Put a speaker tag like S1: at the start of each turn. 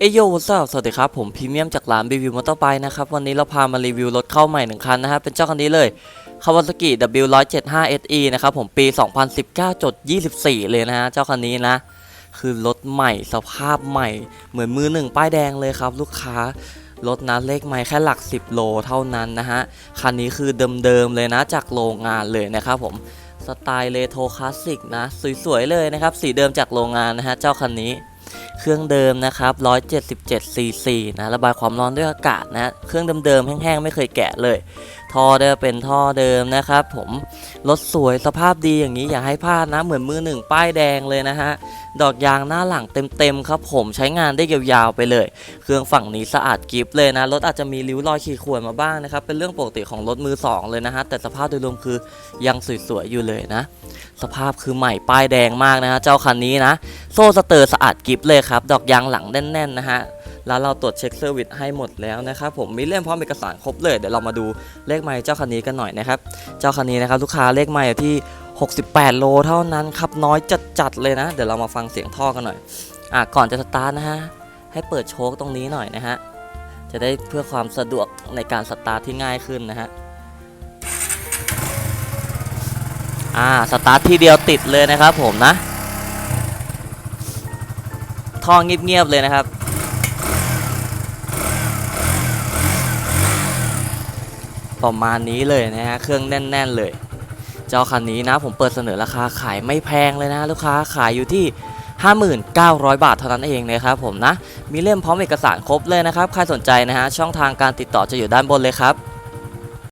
S1: เอยโยวัสสวัสดีครับ ผมพรีเมียมจากร้านรีวิวมอเตอร์ไบค์นะครับ วันนี้เราพามารีวิวรถเข้าใหม่หนึ่งคันนะฮะเป็นเจ้าคันนี้เลย Kawasaki W175 SE นะครับ ผมปี 2019.24 เลยนะฮะ เจ้าคันนี้นะ คือรถใหม่สภาพใหม่ เหมือนมือหนึ่งป้ายแดงเลยครับ ลูกค้ารถนะเลขไม่แค่หลัก 10 โลเท่านั้นนะฮะ คันนี้คือเดิมๆเลยนะจากโรงงานเลยนะครับผมสไตล์เรโทรคลาสสิกนะ สวยๆเลยนะครับสีเดิมจากโรงงานนะฮะเจ้าคันนี้ เครื่องเดิมนะครับ 177 cc นะระบายความร้อนด้วยอากาศนะเครื่องเดิมๆแห้งๆ ไม่เคยแกะเลย ท่อเดิมเป็นท่อเดิมนะครับ ผมรถสวยสภาพดีอย่างนี้อย่าให้พลาดนะเหมือนมือหนึ่งป้ายแดงเลยนะฮะดอกยางหน้าหลังเต็มๆครับ ผมใช้งานได้ยาวๆไปเลย เครื่องฝั่งนี้สะอาดกิฟเลยนะรถอาจจะมีริ้วรอยขีดข่วนมาบ้างนะครับเป็นเรื่องปกติของรถมือสองเลยนะฮะแต่สภาพโดยรวมคือยังสวยๆอยู่เลยนะ สภาพคือใหม่ป้ายแดงมากนะฮะเจ้าคันนี้นะ โซ่สเตอร์สะอาดกิฟเลยครับ ดอกยางหลังแน่นๆนะฮะ แล้วเราตรวจเช็คเซอร์วิสให้หมดแล้วนะครับผมมีเล่มพร้อมเอกสารครบเลย เดี๋ยวเรามาดูเลขไมล์เจ้าคันนี้กันหน่อยนะครับ เจ้าคันนี้นะครับลูกค้าเลขไมล์อยู่ที่ 68 โลเท่านั้นครับน้อยจัดๆเลยนะ เดี๋ยวเรามาฟังเสียงท่อกันหน่อยอะก่อนจะสตาร์ทนะฮะให้เปิดโชคตรงนี้หน่อยนะฮะจะได้เพื่อความสะดวกในการสตาร์ทที่ง่ายขึ้นนะฮะอ่าสตาร์ททีเดียวติดเลยนะครับผมนะ ท่อเงียบๆเลยนะครับ ประมาณนี้เลยนะฮะ เครื่องแน่น ๆ เลย เจ้าคันนี้นะ ผมเปิดเสนอราคาขายไม่แพงเลยนะ ลูกค้าขายอยู่ที่59,000บาทเท่านั้นเองนะครับผมนะ มีเล่มพร้อมเอกสารครบเลยนะครับ ใครสนใจนะฮะ ช่องทางการติดต่อจะอยู่ด้านบนเลยครับ